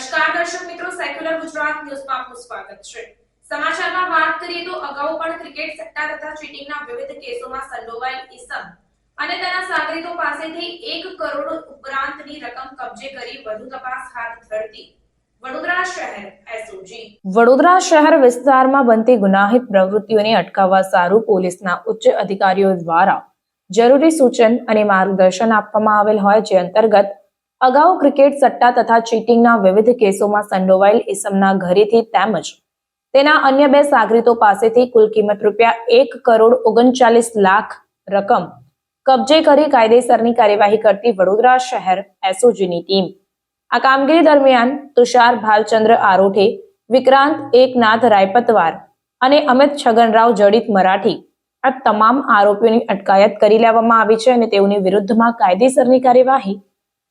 સ્વાગત છે. સમાચારમાં વાત કરીએ તો અગાઉ પણ ક્રિકેટ સટ્ટા તથા ચીટિંગના વિવિધ કેસોમાં સંડોવાયેલ ઈસમ અને તેના સાગરીતો પાસેથી એક કરોડ ઉપરાંતની રકમ કબજે કરી વધુ તપાસ હાથ ધરતી. વડોદરા શહેર વિસ્તારમાં બનતી ગુનાહિત પ્રવૃત્તિઓને અટકાવવા સારું પોલીસના ઉચ્ચ અધિકારીઓ દ્વારા જરૂરી સૂચન અને માર્ગદર્શન આપવામાં આવેલ હોય જે અંતર્ગત અગાઉ ક્રિકેટ સટ્ટા તથા ચીટિંગના વિવિધ કેસોમાં સંડોવાયેલ ઇસમના ઘરેથી તેમજ તેના અન્ય બે સાગરીતો પાસેથી કુલ કિંમત રૂપિયા એક કરોડ ઓગણચાલીસ લાખ રકમ કબજે કરી કાયદેસરની કાર્યવાહી કરતી વડોદરા શહેર એસઓજીની ટીમ. આ કામગીરી દરમિયાન તુષાર ભાલચંદ્ર આરોઠે વિક્રાંત એકનાથ રાયપતવાર અને અમિત છગનરાવ જડિત મરાઠી આ તમામ આરોપીઓની અટકાયત કરી લેવામાં આવી છે અને તેઓની વિરુદ્ધમાં કાયદેસરની કાર્યવાહી